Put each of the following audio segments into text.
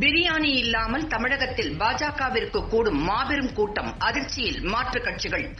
பிரியாணி இல்லாமல் தமிழகத்தில் பாஜகவிற்கு கூடும் மாபெரும் கூட்டம் அதிர்ச்சியில் மாற்றுக் கட்சிகள்.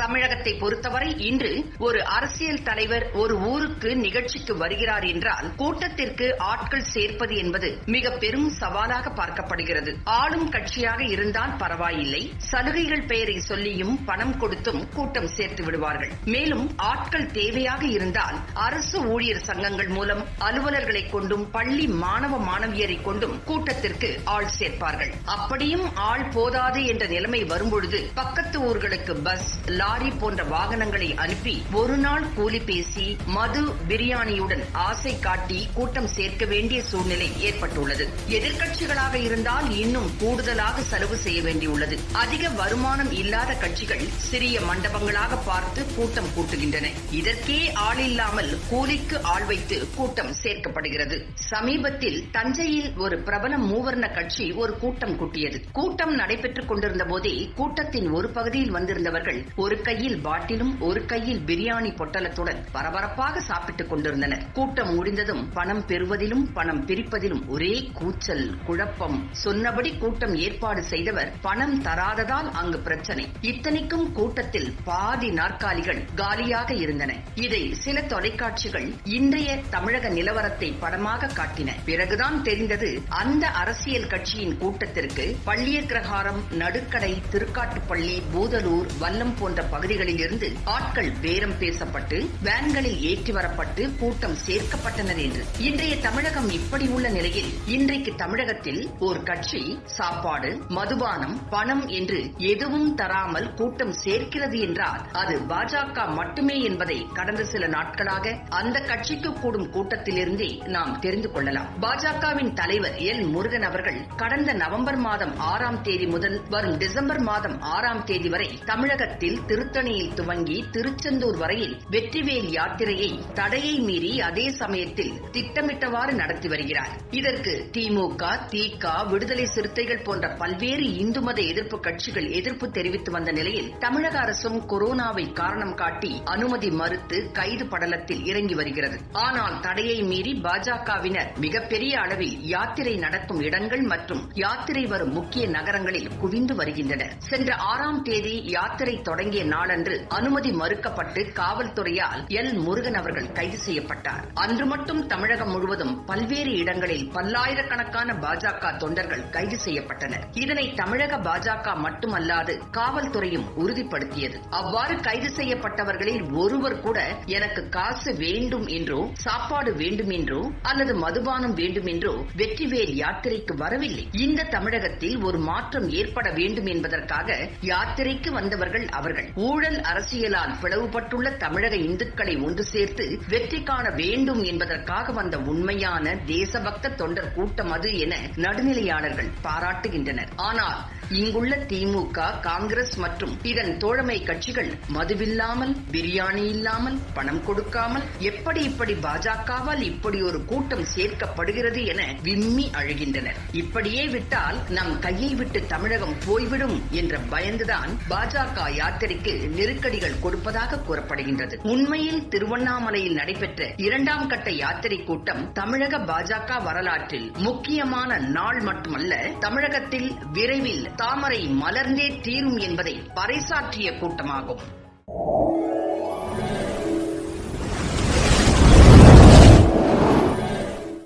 தமிழகத்தை பொறுத்தவரை இன்று ஒரு அரசியல் தலைவர் ஒரு ஊருக்கு நிகழ்ச்சிக்கு வருகிறார் என்றால் கூட்டத்திற்கு ஆட்கள் சேர்ப்பது என்பது மிக பெரும் சவாலாக பார்க்கப்படுகிறது. ஆளும் கட்சியாக இருந்தால் பரவாயில்லை. சலுகைகள் பெயரை சொல்லியும் பணம் கொடுத்தும் கூட்டம் சேர்த்து விடுவார்கள். மேலும் ஆட்கள் தேவையாக இருந்தால் அரசு ஊழியர் சங்கங்கள் மூலம் அலுவலர்களை கொண்டும் பள்ளி மாணவ மாணவியரை கொண்டும் கூட்டத்திற்கு ஆள் சேர்ப்பார்கள். அப்படியும் ஆள் போதாது என்ற நிலைமை வரும்பொழுது பக்கத்து ஊர்களுக்கு பஸ் லாரி போன்ற வாகனங்களை அனுப்பி ஒரு நாள் கூலி பேசி மது பிரியாணியுடன் ஆசை காட்டி கூட்டம் சேர்க்க வேண்டிய சூழ்நிலை ஏற்பட்டுள்ளது. எதிர்க்கட்சிகளாக இருந்தால் இன்னும் கூடுதலாக செலவு செய்ய வேண்டியுள்ளது. அதிக வருமானம் இல்லாத கட்சிகள் சிறிய மண்டபங்களாக பார்த்து கூட்டம் கூட்டுகின்றன. இதற்கே ஆள் இல்லாமல் கூலிக்கு ஆள் வைத்து கூட்டம் சேர்க்கப்படுகிறது. சமீபத்தில் தஞ்சையில் ஒரு பிரபல மூவர்ண கட்சி ஒரு கூட்டம் கூட்டியது. கூட்டம் நடைபெற்றுக் கொண்டிருந்த போதே கூட்டத்தின் ஒரு பகுதியில் வந்திருந்தவர்கள் ஒரு கையில் பாட்டிலும் ஒரு கையில் பிரியாணி பொட்டலத்துடன் பரபரப்பாக சாப்பிட்டுக் கொண்டிருந்தனர். கூட்டம் முடிந்ததும் பணம் பெறுவதிலும் பணம் பிரிப்பதிலும் ஒரே கூச்சல் குழப்பம். சொன்னபடி கூட்டம் ஏற்பாடு செய்தவர் பணம் தராததால் அங்கு பிரச்சனை. இத்தனைக்கும் கூட்டத்தில் பாதி நாற்காலிகள் காலியாக இருந்தன. இதை சில தொலைக்காட்சிகள் இன்றைய தமிழக நிலவரத்தை படமாக காட்டின. பிறகுதான் தெரிந்தது அந்த அரசியல் கட்சியின் கூட்டத்திற்கு பள்ளியக்கிரகாரம் நடுக்கடை திருக்காட்டுப்பள்ளி பூதலூர் வல்லம் போன்ற பகுதிகளில் இருந்து ஆட்கள் பேரம் பேசப்பட்டு வேன்களில் ஏற்றி வரப்பட்டு கூட்டம் சேர்க்கப்பட்டனர் என்று. இன்றைய தமிழகம் இப்படி உள்ள நிலையில் இன்றைக்கு தமிழகத்தில் ஒரு கட்சி சாப்பாடு மதுபானம் பணம் என்று எதுவும் தராமல் கூட்டம் சேர்க்கிறது என்றால் அது பாஜக மட்டுமே என்பதை கடந்த சில நாட்களாக அந்த கட்சிக்கு கூடும் கூட்டத்திலிருந்தே நாம் தெரிந்து கொள்ளலாம். பாஜகவின் தலைவர் எல். முருகன் அவர்கள் கடந்த நவம்பர் மாதம் ஆறாம் தேதி முதல் வரும் டிசம்பர் மாதம் ஆறாம் தேதி வரை தமிழகத்தில் திரு. திருத்தணியில் துவங்கி திருச்செந்தூர் வரையில் வெற்றிவேல் யாத்திரையை தடையை மீறி அதே சமயத்தில் திட்டமிட்டவாறு நடத்தி வருகிறார். இதற்கு திமுக திக விடுதலை சிறுத்தைகள் போன்ற பல்வேறு இந்து மத எதிர்ப்பு கட்சிகள் எதிர்ப்பு தெரிவித்து வந்த நிலையில் தமிழக அரசும் கொரோனாவை காரணம் காட்டி அனுமதி மறுத்து கைது படலத்தில் இறங்கி வருகிறது. ஆனால் தடையை மீறி பாஜகவினர் மிகப்பெரிய அளவில் யாத்திரை நடக்கும் இடங்கள் மற்றும் யாத்திரை வரும் முக்கிய நகரங்களில் குவிந்து வருகின்றனர். சென்ற ஆறாம் தேதி யாத்திரை தொடங்கி தொடங்கிய நாளன்று அனுமதி மறுக்கப்பட்டு காவல்துறையால் எல். முருகன் அவர்கள் கைது செய்யப்பட்டார். அன்று மட்டும் தமிழகம் முழுவதும் பல்வேறு இடங்களில் பல்லாயிரக்கணக்கான பாஜக தொண்டர்கள் கைது செய்யப்பட்டனர். இதனை தமிழக பாஜக மட்டுமல்லாது காவல்துறையும் உறுதிப்படுத்தியது. அவ்வாறு கைது செய்யப்பட்டவர்களில் ஒருவர் கூட எனக்கு காசு வேண்டும் என்றோ சாப்பாடு வேண்டும் என்றோ அல்லது மதுபானம் வேண்டும் என்றோ வெற்றிவேல் யாத்திரைக்கு வரவில்லை. இந்த தமிழகத்தில் ஒரு மாற்றம் ஏற்பட வேண்டும் என்பதற்காக யாத்திரைக்கு வந்தவர்கள் அவர்கள். ஊழல் அரசியலால் பிளவுபட்டுள்ள தமிழக இந்துக்களை ஒன்று சேர்த்து வெற்றி காண வேண்டும் என்பதற்காக வந்த உண்மையான தேசபக்த தொண்டர் கூட்டம் அது என நடுநிலையாளர்கள் பாராட்டுகின்றனர். ஆனால் இங்குள்ள திமுக காங்கிரஸ் மற்றும் இதன் தோழமை கட்சிகள் மதுவில்லாமல் பிரியாணி இல்லாமல் பணம் கொடுக்காமல் எப்படி இப்படி பாஜகவால் இப்படி ஒரு கூட்டம் சேர்க்கப்படுகிறது என விம்மி அழுகின்றனர். இப்படியே விட்டால் நம் கையை விட்டு தமிழகம் போய்விடும் என்ற பயந்துதான் பாஜக யாத்திரை யாத்திரைக்கு நெருக்கடிகள் கொடுப்பதாக கூறப்படுகின்றது. உண்மையில் திருவண்ணாமலையில் நடைபெற்ற இரண்டாம் கட்ட யாத்திரை கூட்டம் தமிழக பாஜக வரலாற்றில் முக்கியமான நாள் மட்டுமல்ல தமிழகத்தில் விரைவில் தாமரை மலர்ந்தே தீரும் என்பதை பறைசாற்றிய கூட்டமாகும்.